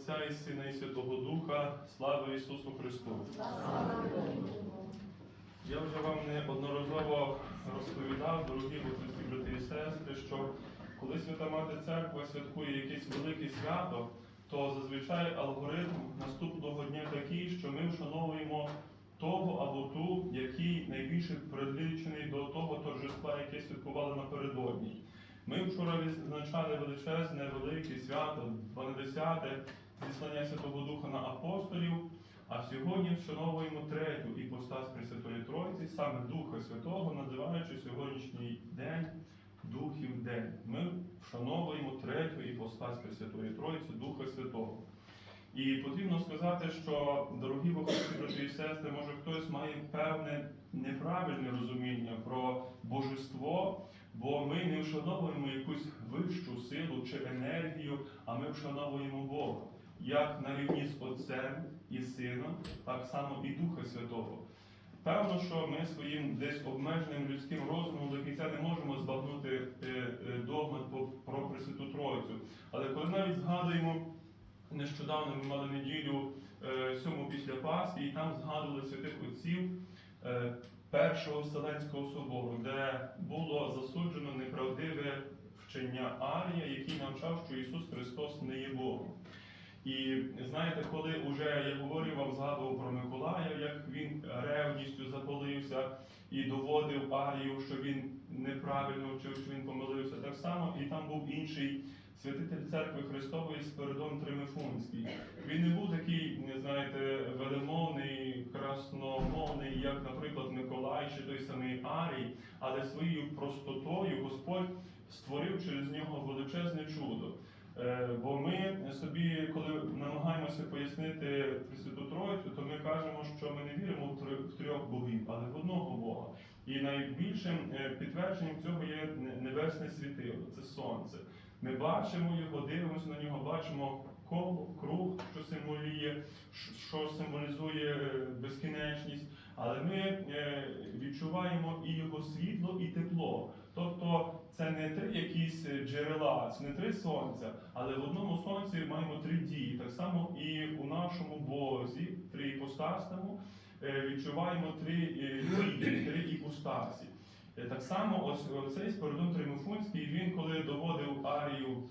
Отця і Сина, і Святого Духа, слава Ісусу Христу! Я вже вам неодноразово розповідав, дорогі христі, брати і сестри, що коли Свята Мати Церква святкує якесь велике свято, то зазвичай алгоритм наступного дня такий, що ми вшановуємо того або ту, який найбільше прилічений до того торжества, яке святкували напередодні. Ми вчора відзначали величезне велике свято, 12-те зіслання Святого Духа на апостолів, а сьогодні вшановуємо третю іпостась Пресвятої Тройці, саме Духа Святого, називаючи сьогоднішній день Духів День. Ми вшановуємо третю іпостась Пресвятої Тройці, Духа Святого. І потрібно сказати, що, дорогі воховці, брати і сестри, може хтось має певне неправильне розуміння про божество, бо ми не вшановуємо якусь вищу силу чи енергію, а ми вшановуємо Бога. Як на рівні з Отцем і Сином, так само і Духа Святого. Певно, що ми своїм десь обмеженим людським розумом до кінця не можемо збагнути е, е, догмат про Пресвяту Тройцю. Але коли навіть згадуємо, нещодавно ми мали неділю е, сьому після Пасхи, і там згадували святих отців Першого Вселенського собору, де було засуджено неправдиве вчення Арія, який навчав, що Ісус Христос не є Богом. І знаєте, коли вже я говорив вам, згадував про Миколая, як він ревністю запалився і доводив Арію, що він неправильно вчив, що він помилився, так само і там був інший святитель церкви Христової Спиридон Тримифунський. Він не був такий, не знаєте, велемовний, красномовний, як, наприклад, Миколай чи той самий Арій, але своєю простотою Господь створив через нього величезне чудо. Е, Бо ми собі, коли намагаємося пояснити Пресвяту Троїцю, то ми кажемо, що ми не віримо в трьох богів, але в одного Бога. І найбільшим е, підтвердженням цього є небесне світило, це сонце. Ми бачимо його, дивимося на нього, бачимо коло, круг, що символює, ш- що символізує е, безкінечність, але ми е, відчуваємо і його світло, і тепло. Тобто це не три якісь джерела, це не три сонця, але в одному сонці маємо три дії. Так само і у нашому Бозі, три іпостасному, е, відчуваємо три е, дії, три іпостасі. Е, Так само ось оцей Спиридон Тримифунський, він коли доводив Арію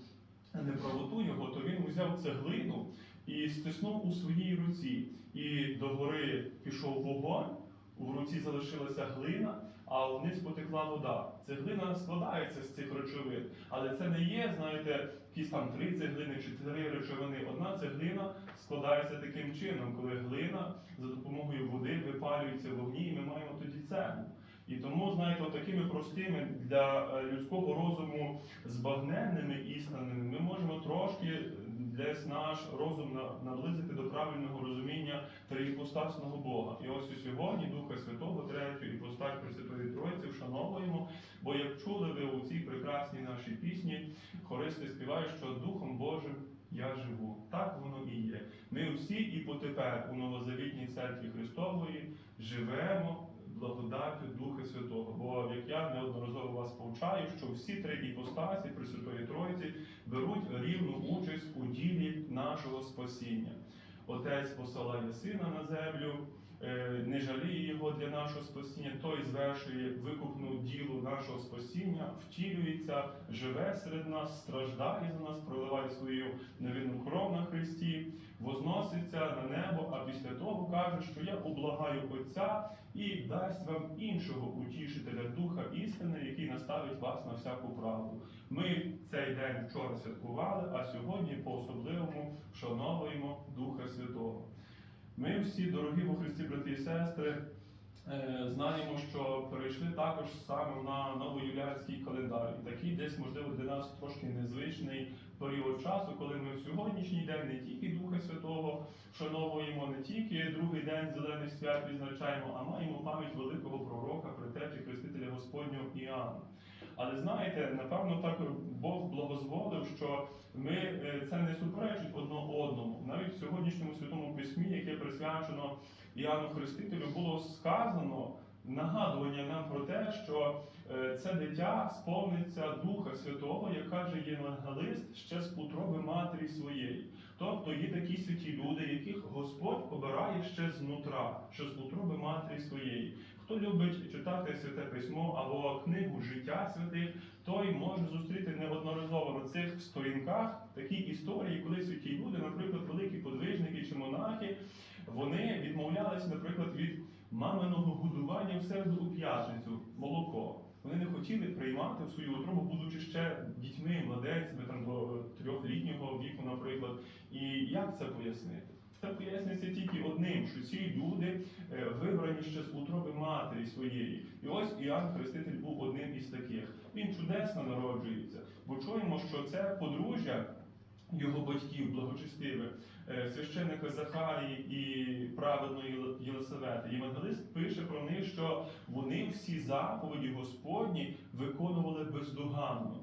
неправоту його, то він взяв цеглину і стиснув у своїй руці. І до гори пішов вогонь, у руці залишилася глина, а вниз потекла вода. Цеглина складається з цих речовин, але це не є, знаєте, якісь там три цеглини чи три речовини. Одна цеглина складається таким чином, коли глина за допомогою води випалюється в вогні, і ми маємо тоді цеглу. І тому, знаєте, такими простими для е, людського розуму збагненними істинами ми можемо трошки десь наш розум на- наблизити до правильного розуміння триіпостасного Бога. І ось і сьогодні Духа Святого, третю іпостать Пресвятої Троїці вшановуємо, бо як чули ви у цій прекрасній нашій пісні, хористи співають, що Духом Божим я живу. Так воно і є. Ми всі і потепер у новозавітній церкві Христової живемо благодаттю Духа Святого. Бо як я неодноразово вас повчаю, що всі три іпостасі Пресвятої Троїці беруть рівну участь у ділі нашого спасіння. Отець посилає сина на землю, е, не жаліє його для нашого спасіння, той звершує викупну ділу нашого спасіння, втілюється, живе серед нас, страждає за нас, проливає свою невинну кров на Христі, возноситься на небо, а після того каже, що я облагаю Отця і дасть вам іншого утішителя Духа істини, який наставить вас на всяку правду. Ми цей день вчора святкували, а сьогодні по-особливому вшановуємо Духа Святого. Ми всі, дорогі во Христі, брати і сестри, е, знаємо, що перейшли також саме на новоюліанський календар. І такий десь, можливо, нас трошки незвичний період часу, коли ми в сьогоднішній день не тільки Духа Святого вшановуємо, не тільки другий день зелених свят відзначаємо, а маємо пам'ять великого пророка, притечі Хрестителя Господнього Іоанна. Але знаєте, напевно, так Бог благозволив, що ми е, це не суперечить одно одному. Навіть в сьогоднішньому святому письмі, яке присвячено Іоанну Хрестителю, було сказано нагадування нам про те, що це дитя сповниться Духа Святого, як каже євангелист, ще з утроби матері своєї. Тобто є такі святі люди, яких Господь обирає ще знутра, що з утроби матері своєї. Хто любить читати святе письмо або книгу життя святих, той може зустріти неодноразово на цих сторінках такі історії, коли святі люди, наприклад, великі подвижники чи монахи, вони відмовлялися, наприклад, від маминого годування в середу у п'ятницю молоко. Вони не хотіли приймати в свою утробу, будучи ще дітьми, младенцями там до трьохлітнього віку, наприклад. І як це пояснити? Це пояснюється тільки одним, що ці люди е, вибрані ще з утроби матері своєї. І ось Іоанн Хреститель був одним із таких. Він чудесно народжується, бо чуємо, що це подружжя його батьків, благочестиве, священника Захарії і праведної Єлисавети. Євангелист пише про них, що вони всі заповіді Господні виконували бездоганно,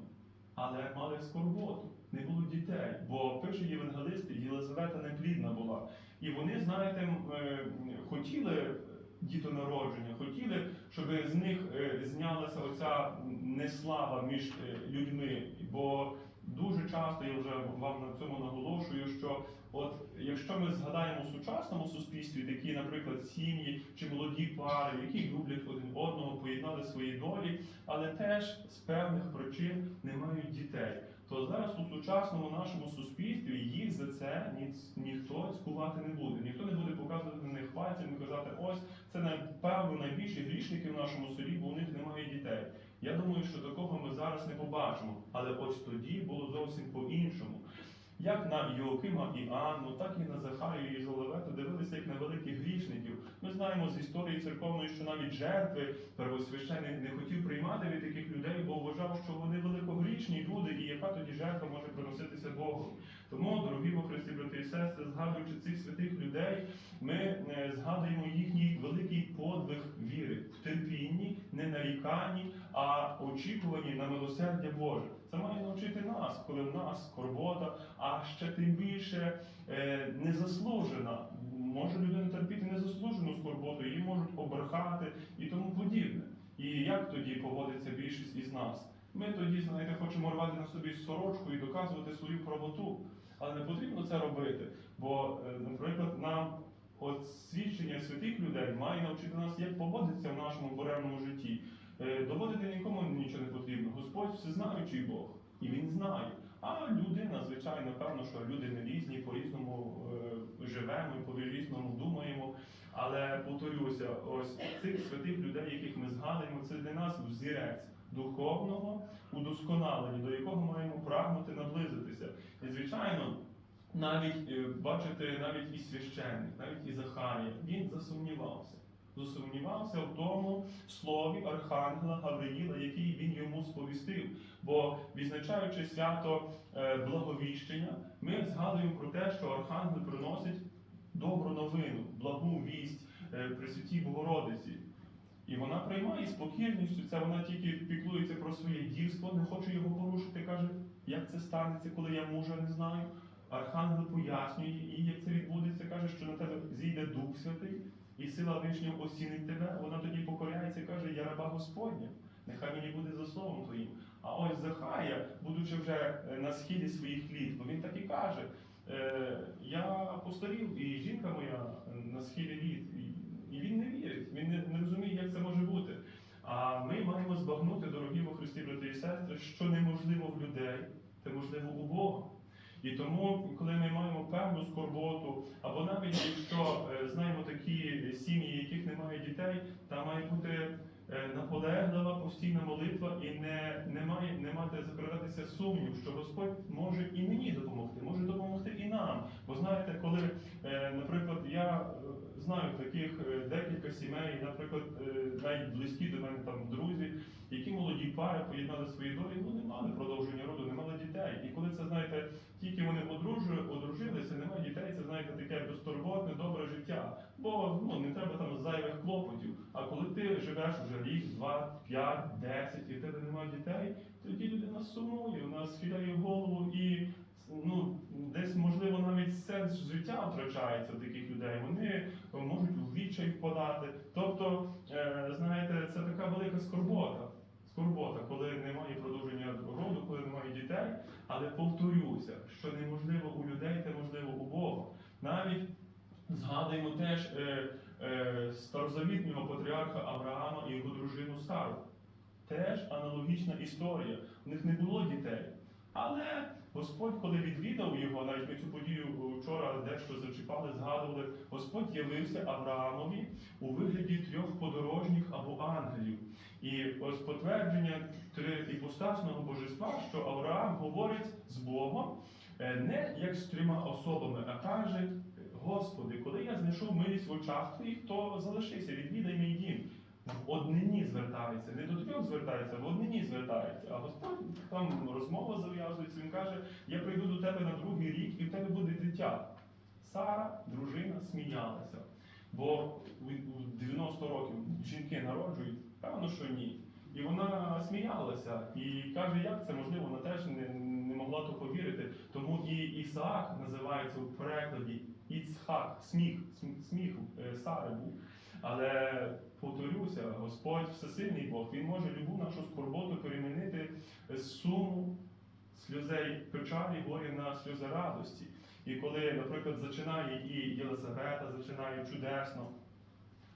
але мали скорботу, не було дітей. Бо пише євангелист, Єлизавета неплідна була. І вони, знаєте, е, хотіли дітонародження, хотіли, щоб з них е, знялася оця неслава між е, людьми. Бо дуже часто я вже вам на цьому наголошую, що от якщо ми згадаємо в сучасному суспільстві такі, наприклад, сім'ї чи молоді пари, які люблять один одного, поєднали свої долі, але теж з певних причин не мають дітей. То зараз у сучасному нашому суспільстві їх за це ні, ніхто цькувати не буде. Ніхто не буде показувати на них пальцем і казати, ось це напевно найбільші грішники в нашому селі, бо у них немає дітей. Я думаю, що такого ми зараз не побачимо, але ось тоді було зовсім по-іншому. Як на Йоакима і Анну, так і на Захарію і Єлизавету дивилися як на великих грішників. Ми знаємо з історії церковної, що навіть жертви первосвященик не хотів приймати від таких людей, бо вважав, що вони великогрішні люди, і яка тоді жертва може приноситися Богу. Тому, дорогі во Христі, брати і сестри, згадуючи цих святих людей, ми е, згадуємо їхній великий подвиг віри в терпінні, не наріканні, а очікуванні на милосердя Боже. Це має навчити нас, коли в нас скорбота, а ще тим більше е, незаслужена. Може людина терпіти незаслужену скорботу, її можуть обрехати і тому подібне. І як тоді поводиться більшість із нас? Ми тоді, знаєте, хочемо рвати на собі сорочку і доказувати свою правоту. Але не потрібно це робити. Бо, е, наприклад, нам от свідчення святих людей має навчити нас, як поводитися в нашому буремному житті. Е, Доводити нікому нічого не потрібно. Господь всезнаючий Бог, і Він знає. А людина, звичайно, певно, що люди не різні, по-різному е, живемо і по-різному думаємо. Але повторюся, ось цих святих людей, яких ми згадуємо, це для нас взірець духовного удосконалення, до якого маємо прагнути наблизитися. І звичайно, навіть е, бачите, навіть і священник, навіть і Захарія, він засумнівався. Засумнівався в тому слові Архангела Гавриїла, який він йому сповістив. Бо відзначаючи свято е, благовіщення, ми згадуємо про те, що Архангел приносить добру новину, благу вість е, Пресвятій Богородиці. І вона приймає з покірністю це, вона тільки піклується про своє дівство, не хоче його порушити. Каже, як це станеться, коли я мужа не знаю. Архангел пояснює їй, як це відбудеться, каже, що на тебе зійде Дух Святий, і сила вишнього осінить тебе. Вона тоді покоряється і каже, я раба Господня, нехай мені буде за словом твоїм. А ось Захая, будучи вже е, на схилі своїх літ, бо він так і каже: е, я постарів, і жінка моя е, на схилі літ. І, він не вірить, він не розуміє, як це може бути. А ми маємо збагнути, дорогі во Христі, брати і сестри, що неможливо в людей, це можливо у Бога. І тому, коли ми маємо певну скорботу, або навіть якщо е, знаємо такі сім'ї, яких немає дітей, там має бути е, наполеглива постійна молитва і не, не, має, не мати закрадатися сумнів, що Господь може і мені допомогти, може допомогти і нам. Бо знаєте, коли, е, наприклад, я знаю таких декілька сімей, наприклад, навіть близькі до мене там друзі, які молоді пари поєднали свої долі, ну не мали продовження роду, не мали дітей. І коли це знаєте, тільки вони одружу- одружилися, немає дітей, це знаєте таке безтурботне, добре життя. Бо ну не треба там зайвих клопотів. А коли ти живеш вже рік, два, п'ять, десять, і в тебе немає дітей, тоді людина сумує, вона схиляє голову і ну десь можливо навіть сенс життя втрачається в таких людей. Вони можуть у відчай впадати. Тобто, е, знаєте, це така велика скорбота. Скорбота, коли немає продовження роду, коли немає дітей. Але повторюся, що неможливо у людей, те можливо у Бога. навіть згадуємо теж е, е, старозавітнього патріарха Авраама і його дружину Сару. Теж аналогічна історія. У них не було дітей. Але Господь, коли відвідав його, навіть ми цю подію вчора дещо зачіпали, згадували, Господь явився Авраамові у вигляді трьох. І ось потвердження іпостасного божества, що Авраам говорить з Богом е, не як з трьома особами, а каже: Господи, коли я знайшов милість в очах твоїх, то залишися, відвідай мій дім. В однині звертається, не до трьох звертається, в однині звертається. А Господь там розмова зав'язується, він каже: Я прийду до тебе на другий рік, і в тебе буде дитя. Сара, дружина, сміялася. Бо у у 90 років жінки народжують, певно, що ні. І вона сміялася і каже, як це можливо, вона теж не, не могла то повірити. Тому і Ісаак називається в перекладі Іцхак, сміх, сміх е, Сари був. Але повторюся, Господь всесильний Бог, Він може любу нашу скорботу перемінити з суму, сльозей печалі, горя на сльози радості. І коли, наприклад, зачинає і Єлисавета, зачинає чудесно,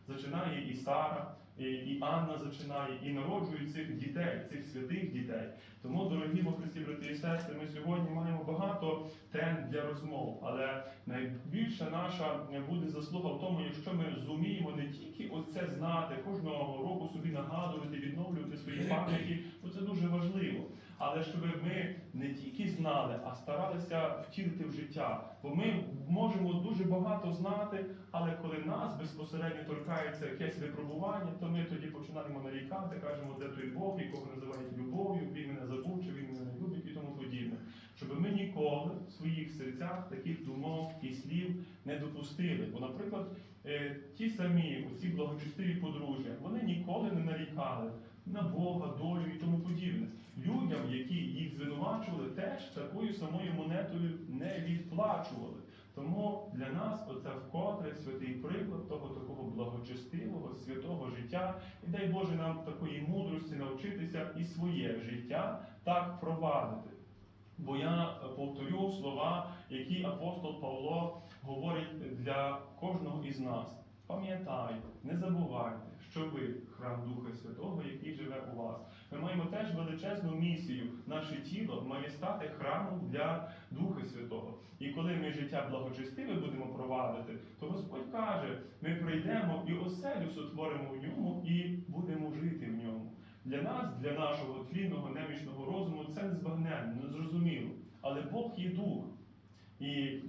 зачинає і Сара, і, і Анна зачинає, і народжує цих дітей, цих святих дітей. Тому, дорогі во брати і сестри, ми сьогодні маємо багато тем для розмов, але найбільша наша буде заслуга в тому, якщо ми зуміємо не тільки оце знати, кожного року собі нагадувати, відновлювати свої пам'яті, бо це дуже важливо. Але щоб ми не тільки знали, а старалися втілити в життя. Бо ми можемо дуже багато знати, але коли нас безпосередньо торкається якесь випробування, то ми тоді починаємо нарікати, кажемо, де той Бог, якого називають любов'ю, він мене забув, чи він мене не любить і тому подібне. Щоб ми ніколи в своїх серцях таких думок і слів не допустили. Бо, наприклад, е, ті самі оці благочестиві подружжя, вони ніколи не нарікали на Бога, долю і тому подібне. Людям, які їх звинувачували, теж такою самою монетою не відплачували. Тому для нас оце вкотре святий приклад того такого благочестивого, святого життя. І дай Боже нам такої мудрості навчитися і своє життя так провадити. Бо я повторю слова, які апостол Павло говорить для кожного із нас. Пам'ятайте, не забувайте, що ви храм Духа Святого, який живе у вас. Ми маємо теж величезну місію. Наше тіло має стати храмом для Духа Святого. І коли ми життя благочестиве будемо провадити, то Господь каже: ми прийдемо і оселю сотворимо в ньому і будемо жити в ньому. Для нас, для нашого тлінного, немічного розуму, це незбагненно, незрозуміло. Але Бог є дух. І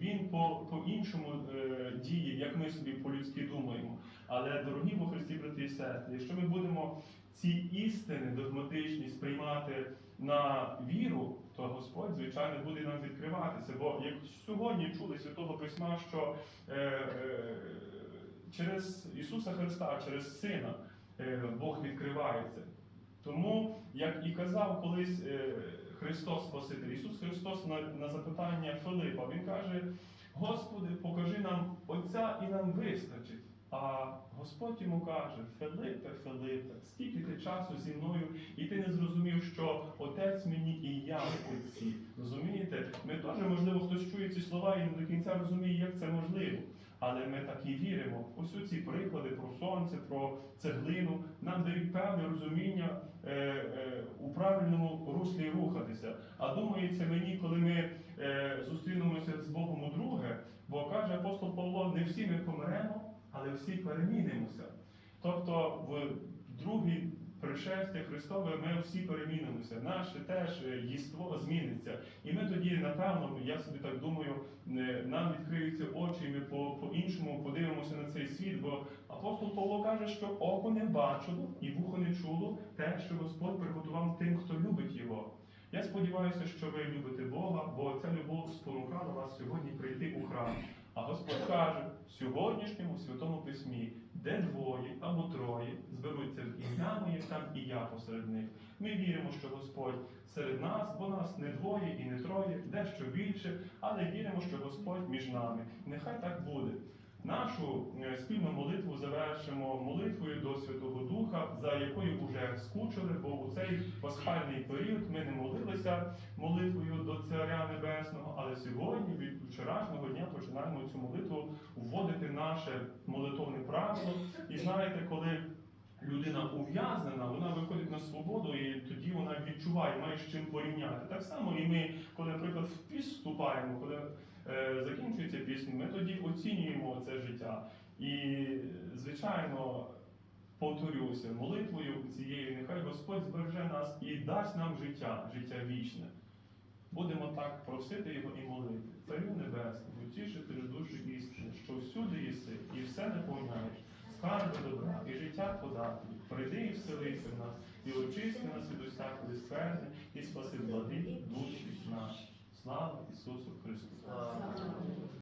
він по, по-іншому е, діє, як ми собі по-людськи думаємо. Але, дорогі во Христі, брати і сестри, якщо ми будемо ці істини догматичні сприймати на віру, то Господь, звичайно, буде нам відкриватися. Бо як сьогодні чули Святого Письма, що е, е, через Ісуса Христа, через Сина е, Бог відкривається. Тому, як і казав колись е, Христос Спаситель, Ісус Христос на, на запитання Филипа, Він каже: Господи, покажи нам Отця і нам вистачить. А Господь йому каже: Филипе, Филипе, скільки ти часу зі мною, і ти не зрозумів, що Отець мені і я в Отці. Розумієте? Ми теж, можливо, хтось чує ці слова і не до кінця розуміє, як це можливо. Але ми так і віримо. Ось ці приклади про сонце, про цеглину нам дають певне розуміння е, е, у правильному руслі рухатися. А думається мені, коли ми е, зустрінемося з Богом удруге, бо каже апостол Павло, не всі ми помремо, але всі перемінимося. Тобто в другій пришестя Христове ми всі перемінимося. Наше теж єство зміниться. І ми тоді, напевно, я собі так думаю, нам відкриються очі, і ми по- по-іншому подивимося на цей світ. Бо апостол Павло каже, що око не бачило і вухо не чуло те, що Господь приготував тим, хто любить його. Я сподіваюся, що ви любите Бога, бо ця любов спонукала вас сьогодні прийти у храм. А Господь каже в сьогоднішньому святому письмі, де двоє або троє зберуться в ім'я моє, там і я посеред них. Ми віримо, що Господь серед нас, бо нас не двоє і не троє, дещо більше, але віримо, що Господь між нами. Нехай так буде. Нашу е, спільну молитву завершимо молитвою до Святого Духа, за якою вже скучили, бо у цей пасхальний період ми не молилися молитвою до Царя Небесного, але сьогодні від вчорашнього дня починаємо. цю молитву вводити наше молитовне правило. І знаєте, коли людина ув'язнена, вона виходить на свободу, і тоді вона відчуває, має з чим порівняти. Так само і ми, коли, наприклад, в піст вступаємо, коли е, закінчується пісня, ми тоді оцінюємо це життя. І, звичайно, повторюся, молитвою цією, нехай Господь збереже нас і дасть нам життя, життя вічне. Будемо так просити Його і молити. Царю Небесний, утішити душу істини, що всюди єси, і все наповняєш, скарби добра, і життя подателі. Прийди і вселися в нас, і очисти нас від усякої скверни, і спаси влади душі наші. Слава Ісусу Христу!